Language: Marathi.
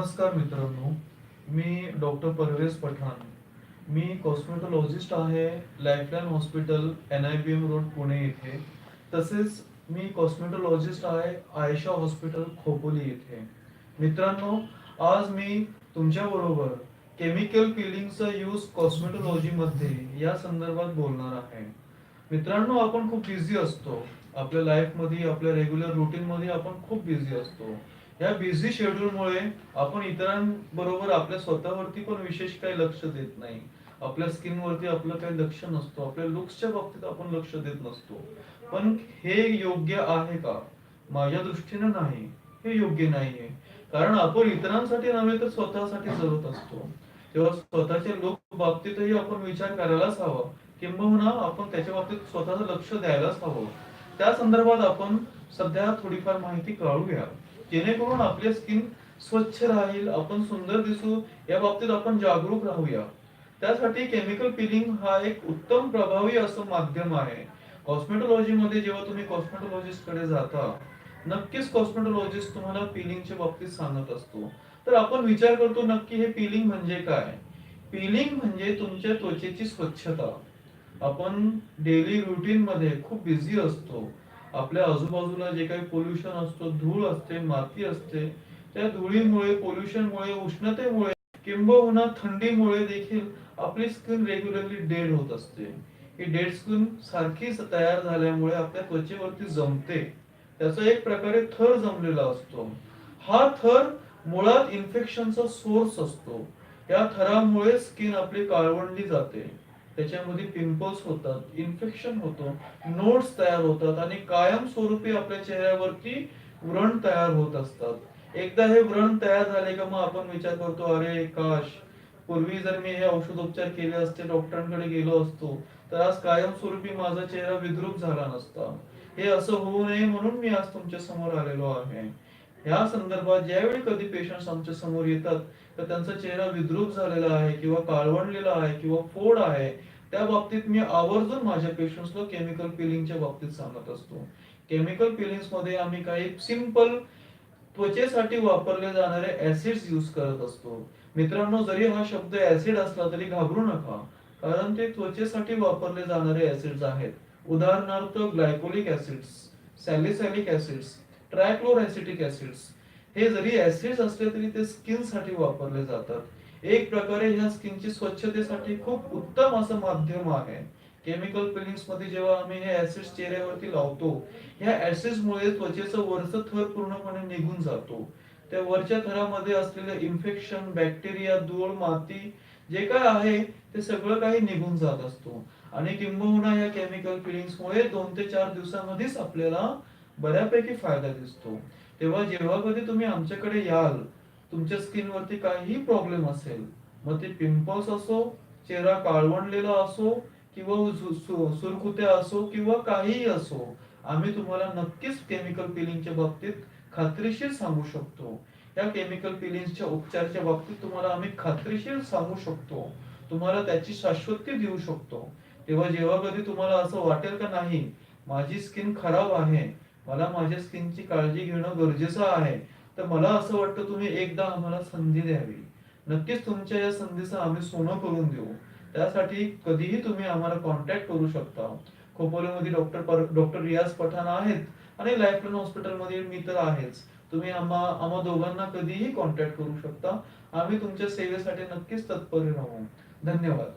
नमस्कार मित्रांनो मी डॉक्टर परवेज पठाण. मी कॉस्मेटोलॉजिस्ट आहे Lifeline hospital N I B M road Pune येथे. तसेच मी कॉस्मेटोलॉजिस्ट आहे आयशा हॉस्पिटल खोपोली येथे. मित्रांनो आज मी तुमच्या बरोबर केमिकल पिलिंगचा यूज कॉस्मेटोलॉजीमध्ये या संदर्भात बोलणार आहे. मित्रांनो आपण खूप बिझी असतो. आपल्या लाईफमध्ये आपल्या रेग्युलर रुटीन मध्ये आपण खूप बिझी असतो. या बिझी शेड्यूलमुळे आपण इतरांबरोबर आपल्या स्वतःवरती पण विशेष काही लक्ष देत नाही. आपल्या स्किन वरती आपलं काही लक्ष नसतो. आपल्या लुक्सच्या बाबतीत आपण लक्ष देत नसतो. पण हे योग्य आहे का? माझ्या दृष्टीने नाही. हे योग्य नाहीये. कारण आपण इतरांसाठी नव्हे तर स्वतःसाठी जगत असतो. तेव्हा स्वतःच्या लोक बाबतीतही आपण विचार करायलाच हवा. किंबहुना आपण त्याच्या बाबतीत स्वतःच लक्ष द्यायलाच हवं. त्या संदर्भात आपण सध्या थोडीफार माहिती कळूया जेणेकरून आपले स्किन स्वच्छ राहील आपण सुंदर दिसू या बाबतीत आपण जागरूक राहूया. त्यासाठी केमिकल पिलिंग हा एक उत्तम प्रभावी असं माध्यम आहे. कॉस्मेटोलॉजी मध्ये जेव्हा तुम्ही कॉस्मेटोलॉजिस्टकडे जाता नक्कीच कॉस्मेटोलॉजिस्ट तुम्हाला पिलिंगच्या बाबतीत सांगत असतो. तर आपण विचार करतो नक्की हे पिलिंग म्हणजे काय? पिलिंग म्हणजे तुमच्या त्वचेची स्वच्छता. आपण डेली रुटीन मध्ये खूप बिझी असतो. आपल्या आजूबाजूला जे काही पोल्युशन असतो धूळ असते माती असते त्या धुळीमुळे पोल्युशनमुळे उष्णतेमुळे किंबहुना थंडीमुळे देखील आपली स्किन रेग्युलरली डेड होत असते. ही डेड स्किन सारखीच तयार झाल्यामुळे आपल्या त्वचेवरती जमते. त्याचा एक प्रकारे थर जमलेला असतो. हा थर मुळात इन्फेक्शनचा सोर्स असतो. या थरामुळे स्किन आपली काळवंडली जाते. त्याच्यामध्ये पिंपल्स होतात इन्फेक्शन होतं नोट्स तयार होतात आणि कायम स्वरूपी आपल्या चेहऱ्यावरती व्रण तयार होत असतात. एकदा हे व्रण तयार झाले का मग आपण विचार करतो अरे काश पूर्वी जर मी हे औषधोपचार केले असते डॉक्टरांकडे गेलो असतो तर आज कायम स्वरूपी माझा चेहरा विद्रूप झाला नसता. हे असं होऊ नये म्हणून मी आज तुमच्यासमोर आलेलो आहे. या संदर्भात ज्यावेळी कधी पेशंट आमच्यासमोर येतात तर त्यांचा चेहरा विद्रूप झालेला आहे किंवा काळवंडलेला आहे किंवा फोड आहे त्या बाबतीत मी आवर्जून माझ्या पेशंट्सला केमिकल पिलिंगच्या बाबतीत सांगत असतो. केमिकल पिलिंग्समध्ये आम्ही काही सिंपल त्वचेसाठी वापरले जाणारे ऍसिड्स यूज करत असतो. मित्रांनो जरी हा शब्द ऍसिड असला तरी घाबरू नका कारण ते त्वचेसाठी वापरले जाणारे ऍसिड्स आहेत. उदाहरणार्थ glycolic acids salicylic acids trichloroacetic acids हे जरी ऍसिड्स असले तरी ते स्किनसाठी वापरले जातात. एक प्रकारे ह्या स्किनची स्वच्छतेसाठी खूप उत्तम असं माध्यम आहे. केमिकल पिलिंग्समध्ये जेव्हा आम्ही हे ऍसिड्स चेहऱ्यावरती लावतो ह्या ऍसिड्स मुळे त्वचेचा वरचं थर पूर्णपणे निघून जातो. त्या वरच्या थरामध्ये असलेले इन्फेक्शन बॅक्टेरिया धूळ माती जे काय आहे ते सगळं काही निघून जात असतो. आणि किंबहुना या केमिकल पिलिंग्स मुळे दोन ते चार दिवसामध्येच आपल्याला बऱ्यापैकी फायदा दिसतो. तेव्हा जेव्हा कधी तुम्ही आमच्याकडे याल तुमच्या स्किन वरती काहीही प्रॉब्लेम असेल मग ते पिंपल्स असो चेहरा काळवंडलेला असो किंवा सुरकुत्या असो किंवा काहीही असो आम्ही तुम्हाला नक्कीच केमिकल पिलिंगच्या बाबतीत खात्रीशीर सांगू शकतो. या केमिकल पिलिंगच्या उपचारच्या बाबतीत तुम्हाला आम्ही खात्रीशीर सांगू शकतो. तुम्हाला त्याची शाश्वती देऊ शकतो. तेव्हा जेव्हा कधी तुम्हाला असं वाटेल का नाही माझी स्किन खराब आहे मला माझ्या स्किनची काळजी घेणं गरजेचं आहे. तर मला असं वाटतं तुम्ही एकदा आम्हाला संधी द्यावी. नक्कीच तुमच्या या संधीचं आम्ही सोनं करून देऊ. त्यासाठी कधीही तुम्ही आम्हाला कॉन्टॅक्ट करू शकता. खोपोलीमध्ये डॉक्टर डॉक्टर रियाज पठाण आहेत आणि लाईफलाईन हॉस्पिटलमध्ये मी तर आहेच. तुम्ही आम्हा आम्हा दोघांना कधीही कॉन्टॅक्ट करू शकता. आम्ही तुमच्या सेवेसाठी नक्कीच तत्पर राहू. धन्यवाद.